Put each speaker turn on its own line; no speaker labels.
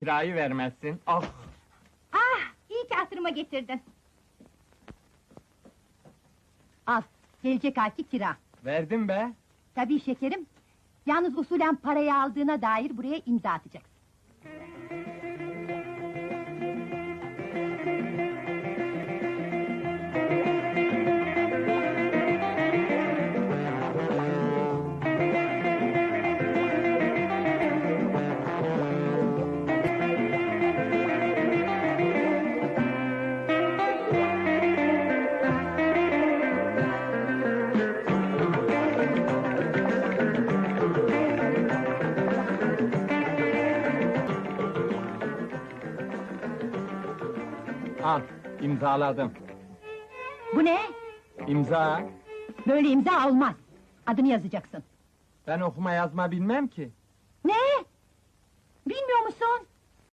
Kirayı vermezsin. Ah!
Ah, iyi ki hatırıma getirdin. Al, gelecek ayki kira.
Verdim be.
Tabii şekerim. Yalnız usulen parayı aldığına dair buraya imza atacaksın.
Al, imzaladım.
Bu ne?
İmza.
Böyle imza olmaz. Adını yazacaksın.
Ben okuma yazma bilmem ki.
Ne? Bilmiyor musun?